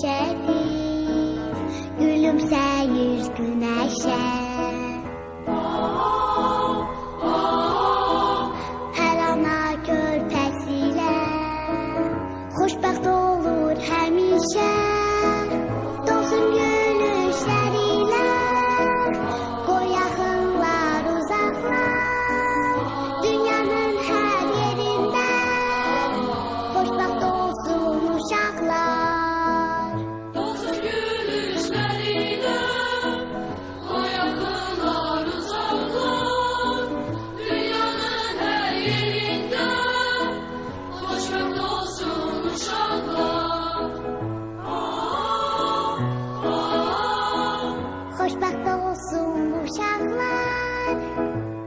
gecədi Gülümsə yüz günəşə Hər ana körpəsi ilə Xoşbəxt olur həmişə Dolsun gör olsun bu şanlar.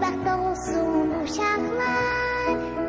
partants sont nos charmants.